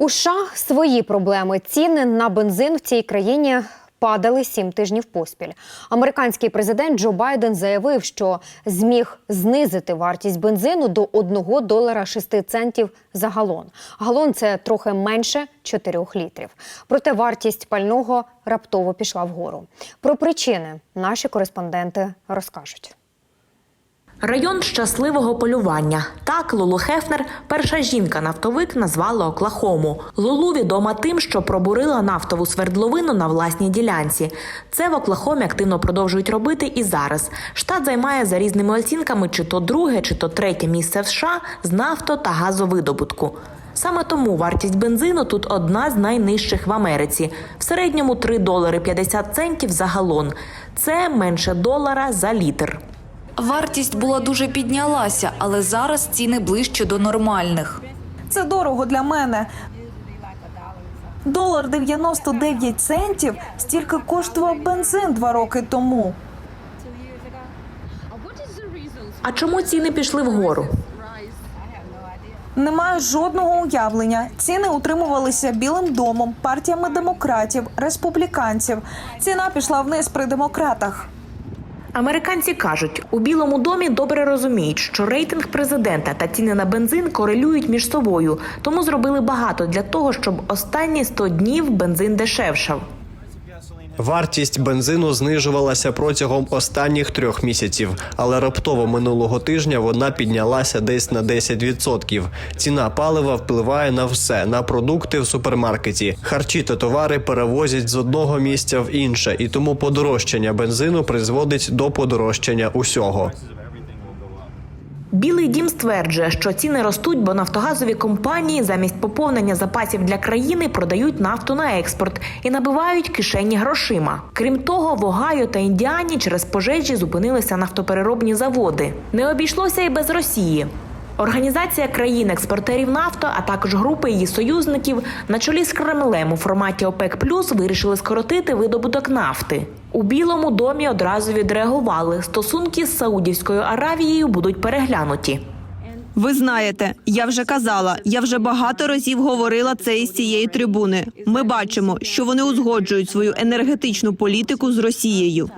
У США свої проблеми. Ціни на бензин в цій країні падали сім тижнів поспіль. Американський президент Джо Байден заявив, що зміг знизити вартість бензину до 1 долара 6 центів за галон. Галон це трохи менше 4 літрів. Проте вартість пального раптово пішла вгору. Про причини наші кореспонденти розкажуть. Район щасливого полювання. Так Лулу Хефнер, перша жінка-нафтовик, назвала Оклахому. Лулу відома тим, що пробурила нафтову свердловину на власній ділянці. Це в Оклахомі активно продовжують робити і зараз. Штат займає за різними оцінками чи то друге, чи то третє місце в США з нафто та газовидобутку. Саме тому вартість бензину тут одна з найнижчих в Америці. В середньому 3 долари 50 центів за галон. Це менше долара за літр. Вартість була дуже піднялася, але зараз ціни ближче до нормальних. Це дорого для мене. Долар 99 центів стільки коштував бензин два роки тому. А чому ціни пішли вгору? Не маю жодного уявлення. Ціни утримувалися Білим домом, партіями демократів, республіканців. Ціна пішла вниз при демократах. Американці кажуть, у Білому домі добре розуміють, що рейтинг президента та ціни на бензин корелюють між собою, тому зробили багато для того, щоб останні 100 днів бензин дешевшав. Вартість бензину знижувалася протягом останніх трьох місяців, але раптово минулого тижня вона піднялася десь на 10%. Ціна палива впливає на все на продукти в супермаркеті. Харчі та товари перевозять з одного місця в інше, і тому подорожчання бензину призводить до подорожчання усього. Білий дім стверджує, що ціни ростуть, бо нафтогазові компанії замість поповнення запасів для країни продають нафту на експорт і набивають кишені грошима. Крім того, в Огайо та Індіані через пожежі зупинилися нафтопереробні заводи. Не обійшлося і без Росії. Організація країн-експортерів нафто, а також групи її союзників на чолі з Кремлем у форматі ОПЕК Плюс вирішили скоротити видобуток нафти. У Білому домі одразу відреагували. Стосунки з Саудівською Аравією будуть переглянуті. Ви знаєте, я вже казала, я вже багато разів говорила це із цієї трибуни. Ми бачимо, що вони узгоджують свою енергетичну політику з Росією.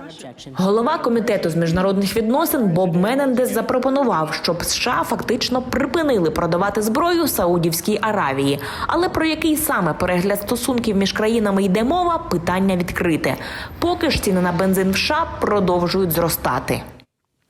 Голова комітету з міжнародних відносин Боб Менендес запропонував, щоб США фактично припинили продавати зброю Саудівській Аравії. Але про який саме перегляд стосунків між країнами йде мова, питання відкрите. Поки ж ціни на бензин в США продовжують зростати.